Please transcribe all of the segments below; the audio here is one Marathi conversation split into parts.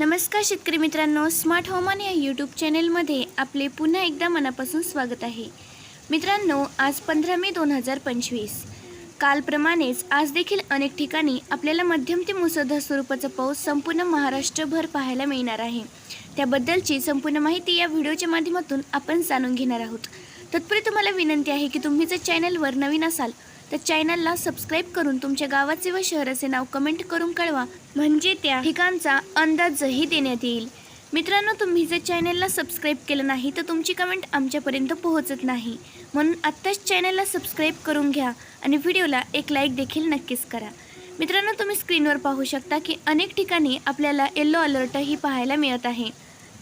नमस्कार शेतकरी मित्रांनो स्मार्ट हवामान या यूट्यूब चॅनेलमध्ये आपले पुन्हा एकदा मनापासून स्वागत आहे. मित्रांनो आज पंधरा मे दोन हजार पंचवीस. कालप्रमाणेच आज देखील अनेक ठिकाणी आपल्याला मध्यम ते मुसळधार स्वरूपाचा पाऊस संपूर्ण महाराष्ट्रभर पाहायला मिळणार आहे. त्याबद्दलची संपूर्ण माहिती या व्हिडिओच्या माध्यमातून आपण जाणून घेणार आहोत. तत्पूर्वी तुम्हाला विनंती आहे की तुम्ही जर चॅनलवर नवीन असाल तर चॅनलला सबस्क्राईब करून तुमच्या गावाचे व शहराचे नाव कमेंट करून कळवा. म्हणजे त्या ठिकाणचा अंदाजही देण्यात येईल. मित्रांनो तुम्ही जर चॅनलला सबस्क्राईब केलं नाही तर तुमची कमेंट आमच्यापर्यंत पोहोचत नाही. म्हणून आत्ताच चॅनलला सबस्क्राईब करून घ्या आणि व्हिडिओला एक लाईक देखील नक्कीच करा. मित्रांनो तुम्ही स्क्रीनवर पाहू शकता की अनेक ठिकाणी आपल्याला येल्लो अलर्टही पाहायला मिळत आहे.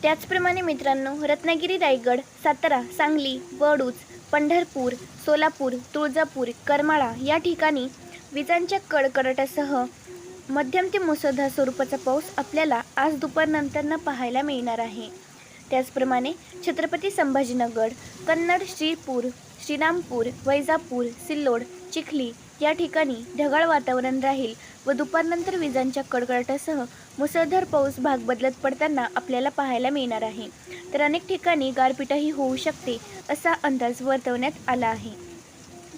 त्याचप्रमाणे मित्रांनो रत्नागिरी रायगड सातारा सांगली वडूज पंढरपूर सोलापूर तुळजापूर करमाळा या ठिकाणी विजांच्या कडकडाटासह मध्यम ते मुसळधार स्वरूपाचा पाऊस आपल्याला आज दुपारनंतरनं पाहायला मिळणार आहे. त्याचप्रमाणे छत्रपती संभाजीनगर कन्नड श्रीपूर श्रीरामपूर वैजापूर सिल्लोड चिखली या ठिकाणी ढगाळ वातावरण राहील. व दुपारनंतर विजांच्या कडकडाटासह मुसळधार पाऊस भाग बदलत पडताना आपल्याला पाहायला मिळणार आहे. तर अनेक ठिकाणी गारपीटही होऊ शकते असा अंदाज वर्तवण्यात आला आहे.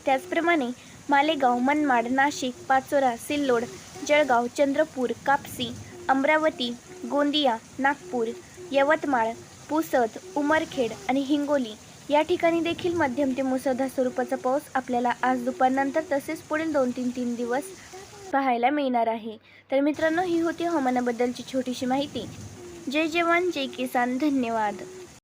त्याचप्रमाणे मालेगाव मनमाड नाशिक पाचोरा सिल्लोड जळगाव चंद्रपूर कापसी अमरावती गोंदिया नागपूर यवतमाळ पुसद उमरखेड आणि हिंगोली या ठिकाणी देखील मध्यम ते मुसळधार स्वरूपाचा पाऊस आपल्याला आज दुपारनंतर तसेच पुढील दोन तीन तीन दिवस पाहायला मिळणार आहे. तर मित्रांनो ही होती हवामानाबद्दलची छोटीशी माहिती. जय जवान जय किसान. धन्यवाद.